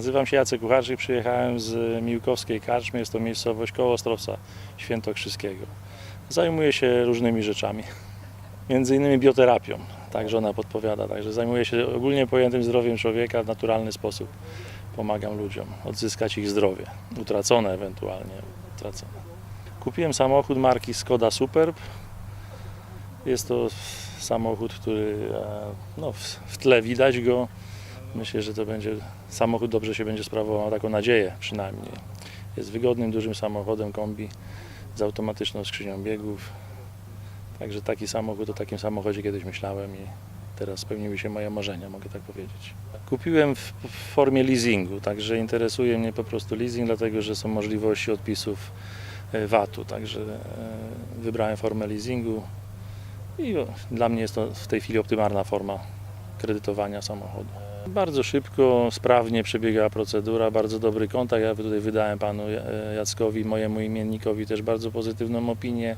Nazywam się Jacek Kucharczyk, przyjechałem z Miłkowskiej Karczmy, jest to miejscowość koło Ostrowca Świętokrzyskiego. Zajmuję się różnymi rzeczami, między innymi bioterapią, tak żona podpowiada, także zajmuję się ogólnie pojętym zdrowiem człowieka w naturalny sposób. Pomagam ludziom odzyskać ich zdrowie, utracone ewentualnie, utracone. Kupiłem samochód marki Skoda Superb. Jest to samochód, który e, no, w, w tle widać go. Myślę, że to będzie samochód dobrze się będzie sprawował, taką nadzieję przynajmniej. Jest wygodnym, dużym samochodem kombi z automatyczną skrzynią biegów. Także taki samochód, o takim samochodzie kiedyś myślałem i teraz spełniły się moje marzenia, mogę tak powiedzieć. Kupiłem w w formie leasingu, także interesuje mnie po prostu leasing, dlatego że są możliwości odpisów e, VAT-u, także e, wybrałem formę leasingu i dla mnie jest to w tej chwili optymalna forma kredytowania samochodu. Bardzo szybko, sprawnie przebiegała procedura, bardzo dobry kontakt. Ja tutaj wydałem panu e, Jackowi, mojemu imiennikowi też bardzo pozytywną opinię,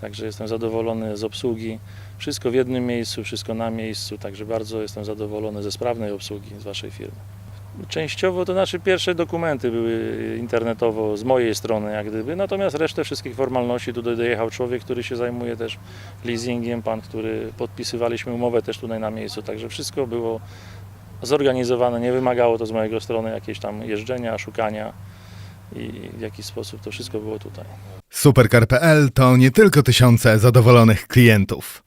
także jestem zadowolony z obsługi. Wszystko w jednym miejscu, wszystko na miejscu, także bardzo jestem zadowolony ze sprawnej obsługi z waszej firmy. Częściowo to znaczy pierwsze dokumenty były internetowo z mojej strony jak gdyby, natomiast resztę wszystkich formalności tutaj dojechał człowiek, który się zajmuje też leasingiem, pan, który podpisywaliśmy umowę też tutaj na miejscu, także wszystko było zorganizowane, nie wymagało to z mojego strony jakieś tam jeżdżenia, szukania i w jakiś sposób to wszystko było tutaj. Supercar.pl to nie tylko tysiące zadowolonych klientów.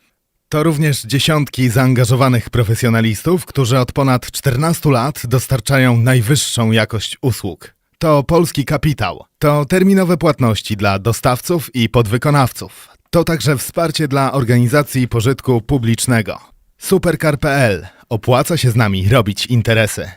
To również dziesiątki zaangażowanych profesjonalistów, którzy od ponad 14 lat dostarczają najwyższą jakość usług. To polski kapitał. To terminowe płatności dla dostawców i podwykonawców. To także wsparcie dla organizacji pożytku publicznego. Supercar.pl. Opłaca się z nami robić interesy.